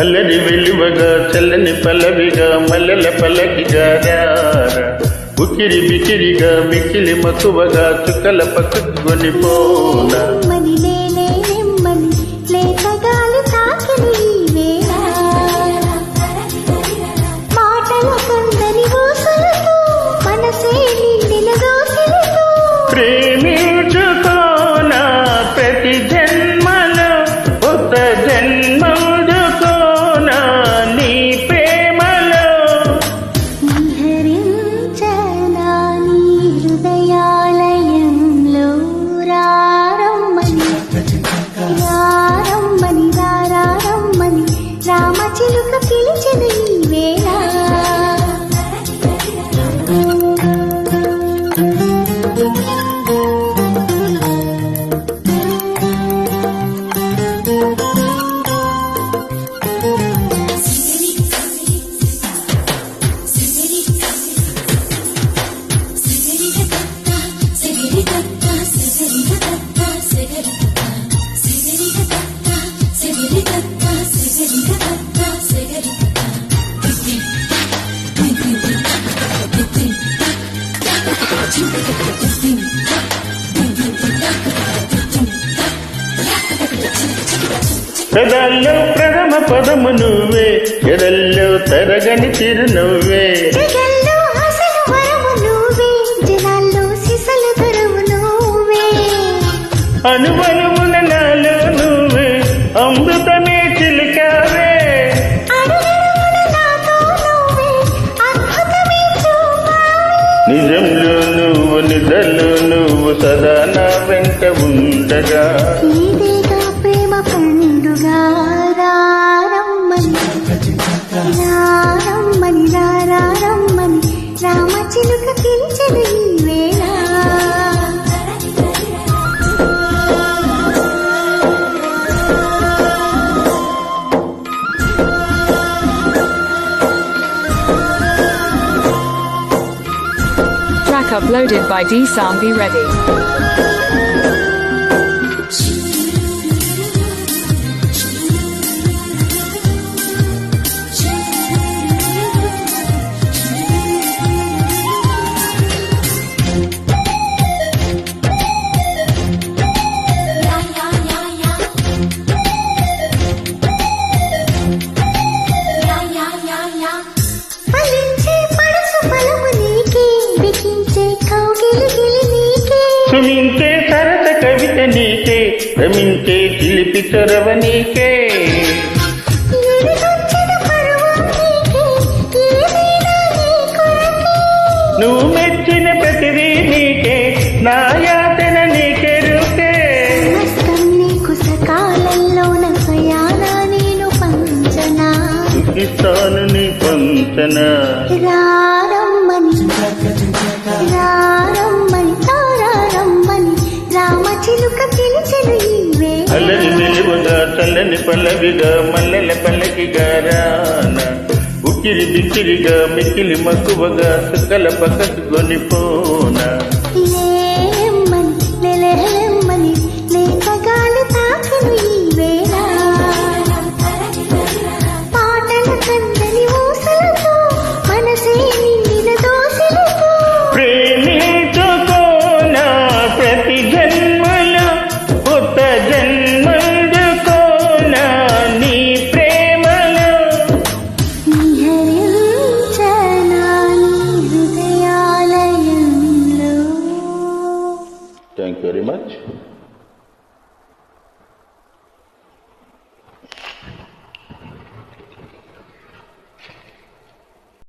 అల్లరి వెలువగా చల్లని పల్లవిగా మల్లెల పల్లకిగా ఉకిరి బికిరిగా మిక్కిలి మక్కువగా చుక్కల పక్కకొని పోనా నెమ్మది రారమ్మని రారమ్మని పెదాల్లో ప్రథమ పదము నువ్వే ఎదల్లో తరగని చిరునవ్వే. జగల్లో నువ్వు నువ్వు సదా నా వెంట ఉండగా. ఇదేగా ప్రేమ పండుగ రారమ్మని. రారమ్మని రారమ్మని రామచిలుక పిలిచెను ఈ uploaded by Desambi ready. సుమించే సరస కవిత నీకే రమించే చిలిపి చొరవ నీకే. నువ్వు మెచ్చిన ప్రతిదీ నీకే నా యాతన నీకే రూపే నీకు సకాలంలోన ప్రయాణ నేను పంచనా. సుఖిస్తాను నీ పంచన. పల్లవిగా మల్లెల పల్లకిగా రాన ఉక్కిరి బిక్కిరిగా మిక్కిలి మక్కువగా సుక్కల పక్కకు కొనిపోనా much.